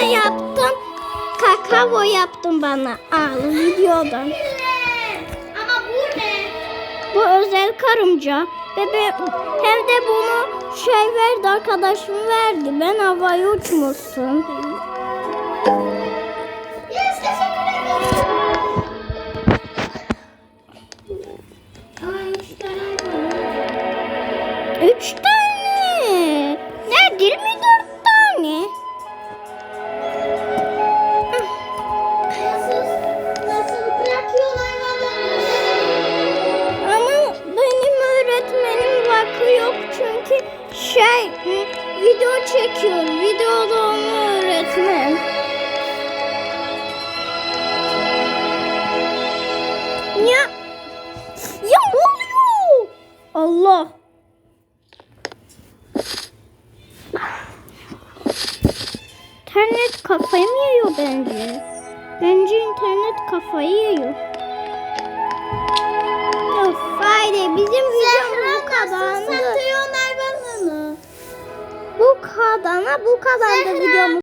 bana yaptın. Kakao yaptın bana. Al videodan. Ama bu ne? Bu özel karınca. Ve be- hem de bunu şey verdi arkadaşım verdi. Ben havaya uçmuşsun. Yes, teşekkür ederim. Üç tane. Yok çünkü şey video çekiyor. Videoda onu öğretmen. Ya ya oluyor? Allah. İnternet kafayı mı yiyor bence? Bence internet kafayı yiyor. Of bizim Kadana bu kadardı videomuz.